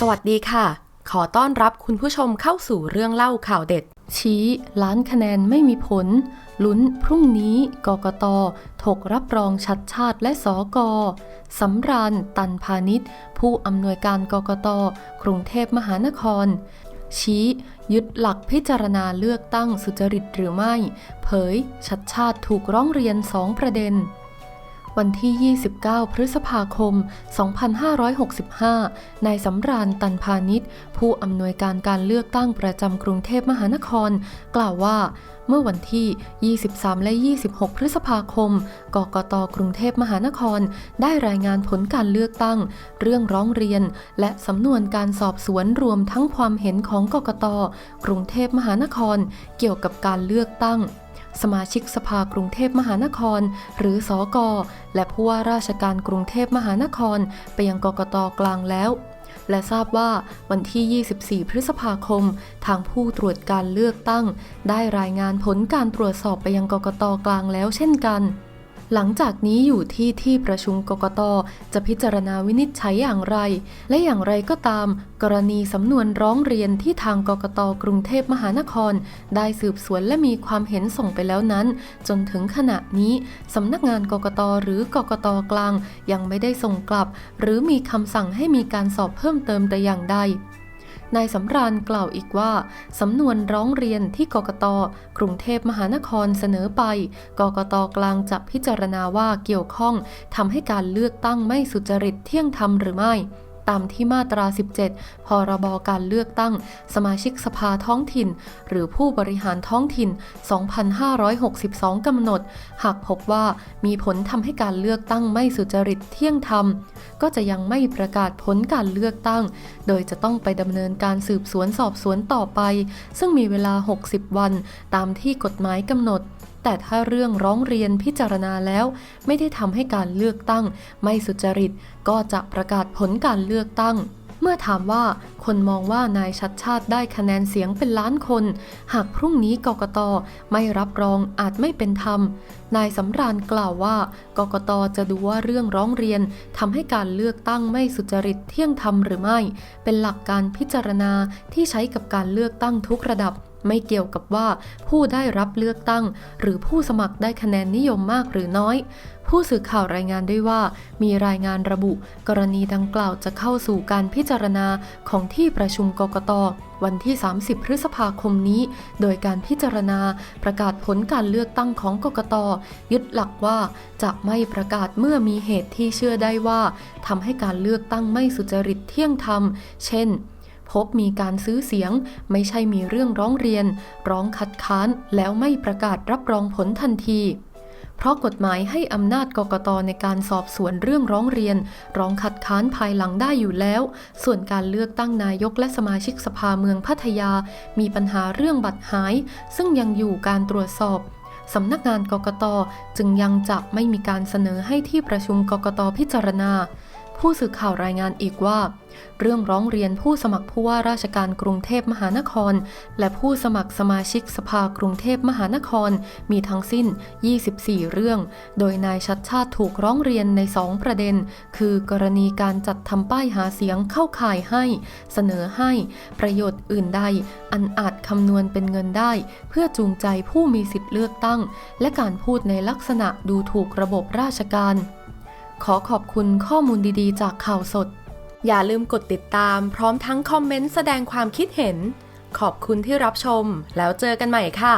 สวัสดีค่ะ ขอต้อนรับคุณผู้ชมเข้าสู่เรื่องเล่าข่าวเด็ด ชี้ล้านคะแนนไม่มีผล ลุ้นพรุ่งนี้กกตถกรับรองชัดชาติและสกสำราญตันพาณิชย์ผู้อำนวยการกกตกรุงเทพมหานคร ชี้ยึดหลักพิจารณาเลือกตั้งสุจริตหรือไม่ เผยชัดชาติถูกร้องเรียนสองประเด็น วันที่ 29 พฤษภาคม 2565 นายสำราญตันพาณิชย์ ผู้อำนวยการการเลือกตั้งประจำกรุงเทพมหานคร กล่าวว่าเมื่อวันที่ 23 และ 26 พฤษภาคม กกต กรุงเทพมหานคร ได้รายงานผลการเลือกตั้ง เรื่องร้องเรียน และสำนวนการสอบสวนรวมทั้งความเห็นของกกต กรุงเทพมหานคร เกี่ยวกับการเลือกตั้ง สมาชิกสภากรุงเทพมหานคร หรือสอกอและผู้ว่าราชการกรุงเทพมหานคร ไปยังกกตกลางแล้ว และทราบว่าวันที่ 24 พฤษภาคม ทางผู้ตรวจการเลือกตั้ง ได้รายงานผลการตรวจสอบไปยังกกตกลางแล้วเช่นกัน หลังจากนี้อยู่ที่ที่ประชุมกกตจะพิจารณาวินิจฉัยอย่างไร และอย่างไรก็ตาม กรณีสำนวนร้องเรียนที่ทางกกตกรุงเทพมหานคร ได้สืบสวนและมีความเห็นส่งไปแล้วนั้น จนถึงขณะนี้สำนักงานกกตหรือกกตกลาง ยังไม่ได้ส่งกลับ หรือมีคำสั่งให้มีการสอบเพิ่มเติมแต่อย่างใด นายสำราญกล่าวอีกว่า สำนวนร้องเรียนที่กกต กรุงเทพมหานครเสนอไป กกตกลางจะพิจารณาว่าเกี่ยวข้องทำให้การเลือกตั้งไม่สุจริตเที่ยงธรรมหรือไม่ ตามที่มาตรา 17 พรบการเลือกตั้ง สมาชิกสภาท้องถิ่น หรือผู้บริหารท้องถิ่น 2562 กำหนด หากพบว่ามีผลทำให้การเลือกตั้งไม่สุจริตเที่ยงธรรม ก็จะยังไม่ประกาศผลการเลือกตั้ง โดยจะต้องไปดำเนินการสืบสวนสอบสวนต่อไป ซึ่งมีเวลา 60 วัน ตามที่กฎหมายกำหนด แต่ถ้าเรื่องร้องเรียนพิจารณาแล้ว ไม่ได้ทำให้การเลือกตั้ง ไม่สุจริตก็จะประกาศผลการเลือกตั้งเมื่อถามว่าคนมองว่านายชัดชาติได้คะแนนเสียงเป็นล้านคน หากพรุ่งนี้กกตไม่รับรองอาจไม่เป็นธรรม นายสำราญกล่าวว่ากกตจะดูว่าเรื่องร้องเรียนทำให้การเลือกตั้งไม่สุจริตเที่ยงธรรมหรือไม่ เป็นหลักการพิจารณาที่ใช้กับการเลือกตั้งทุกระดับ ไม่เกี่ยวกับว่าผู้ได้รับเลือกตั้ง หรือผู้สมัครได้คะแนนนิยมมากหรือน้อย ผู้สื่อข่าวรายงานด้วยว่า มีรายงานระบุ กรณีดังกล่าวจะเข้าสู่การพิจารณาของที่ประชุมกกตวันที่ 30 พฤษภาคมนี้ โดยการพิจารณาประกาศผลการเลือกตั้งของกกต ยึดหลักว่าจะไม่ประกาศเมื่อมีเหตุที่เชื่อได้ว่าทำให้การเลือกตั้งไม่สุจริตเที่ยงธรรม เช่น พบมีการซื้อเสียง ไม่ใช่มีเรื่องร้องเรียน ร้องคัดค้านแล้วไม่ประกาศรับรองผลทันทีเพราะกฎหมายให้อำนาจกกตในการสอบสวนเรื่องร้องเรียน ร้องคัดค้านภายหลังได้อยู่แล้ว ส่วนการเลือกตั้งนายกและสมาชิกสภาเมืองพัทยา มีปัญหาเรื่องบัตรหาย ซึ่งยังอยู่การตรวจสอบสำนักงานกกตจึงยังจะไม่มีการเสนอให้ที่ประชุมกกตพิจารณา ผู้สื่อข่าวรายงานอีกว่า เรื่องร้องเรียนผู้สมัครผู้ว่าราชการกรุงเทพมหานคร และผู้สมัครสมาชิกสภากรุงเทพมหานคร มีทั้งสิ้น 24 เรื่อง โดยนายชัดชาติถูกร้องเรียนใน 2 ประเด็น คือกรณีการจัดทำป้ายหาเสียงเข้าข่ายให้ เสนอให้ ประโยชน์อื่นใด อันอาจคำนวณเป็นเงินได้ เพื่อจูงใจผู้มีสิทธิ์เลือกตั้ง และการพูดในลักษณะดูถูกระบบราชการ ขอขอบคุณข้อมูลดีๆ จากข่าวสด อย่าลืมกดติดตามพร้อมทั้งคอมเมนต์แสดงความคิดเห็น ขอบคุณที่รับชม แล้วเจอกันใหม่ค่ะ